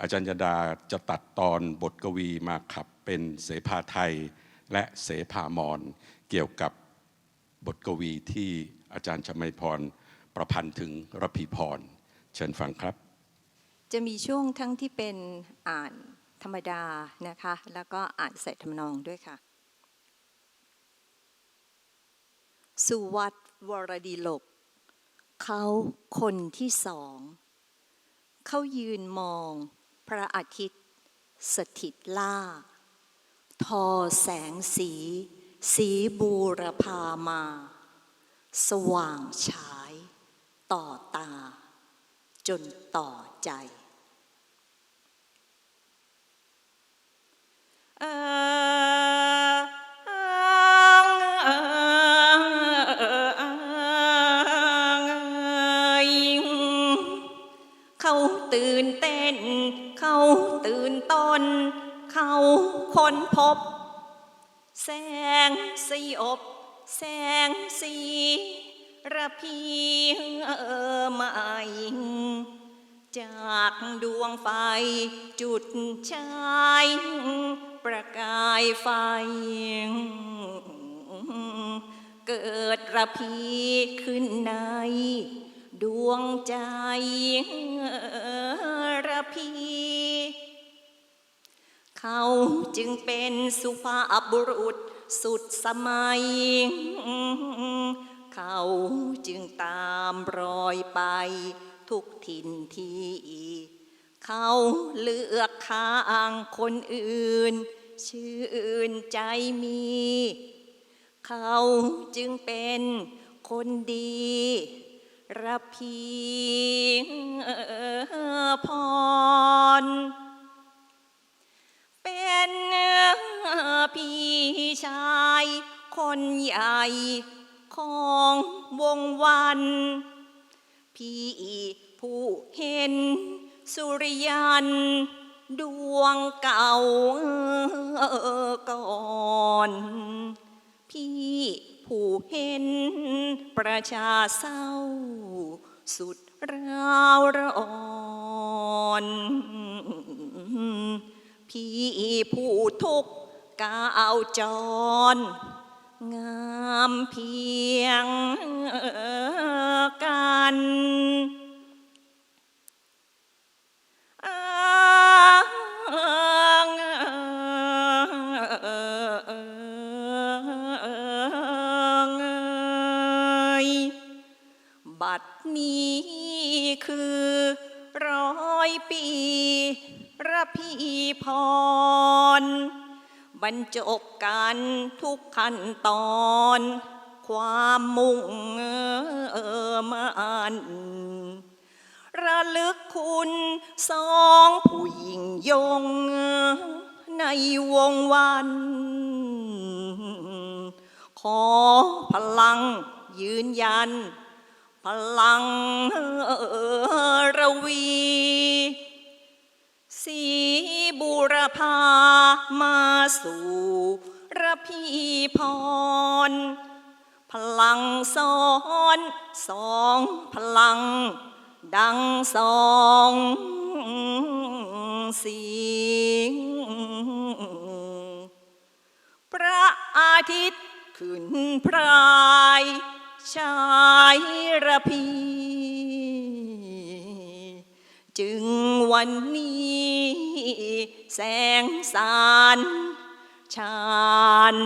อาจารย์ยดาจะตัดตอนบทกวีมาขับเป็นเสภาไทยและเสภามอนเกี่ยวกับบทกวีที่อาจารย์ชมัยพรประพันธ์ถึงรพีพร เชิญฟังครับ จะมีช่วงทั้งที่เป็นอ่านธรรมดานะคะ แล้วก็อ่านใส่ทำนองด้วยค่ะ สุวัตวรดีลก เขาคนที่สอง เขายืนมอง พระอาทิตย์ สถิตล่า ทอแสงสี สีบูรพามา สว่างฉายต่อตา จนต่อใจเออเขาตื่นเต้น เขาตื่นต้นเขาค้นพบ แสงสยบแสงสีระพีเออใหม่จากดวงไฟจุดชายประกายไฟ เกิดระพีขึ้นใน ดวงใจระพี เขาจึงเป็นสุภาพบุรุษสุดสมัย เขาจึงตามรอยไปทุกถิ่นที่ เขาเลือกข้างคนอื่น ชื่นใจมี เขาจึงเป็นคนดีระพีพร เป็นพี่ชายคนใหญ่ของวงวัน พี่ผู้เห็นสุริยันดวงเก่าก่อน พี่ผู้เห็นประชาเศร้า สุดราวร้อน ผู้ทุกข์ก้าวจรงามเพียงกันบัดนี้คือ ร้อยปีระพีพร บรรจบกันทุกขั้นตอน ความมุ่งเออมันระลึกคุณสองผู้หญิงยง ในวงวัน ขอพลังยืนยัน พลังระวี สีบุรพามาสู่ระพีพร พลังซ้อนสองพลัง ดังสองเสียงพระอาทิตย์ขึ้นพราย ชายระพี จึงวันนี้แสงสารชาน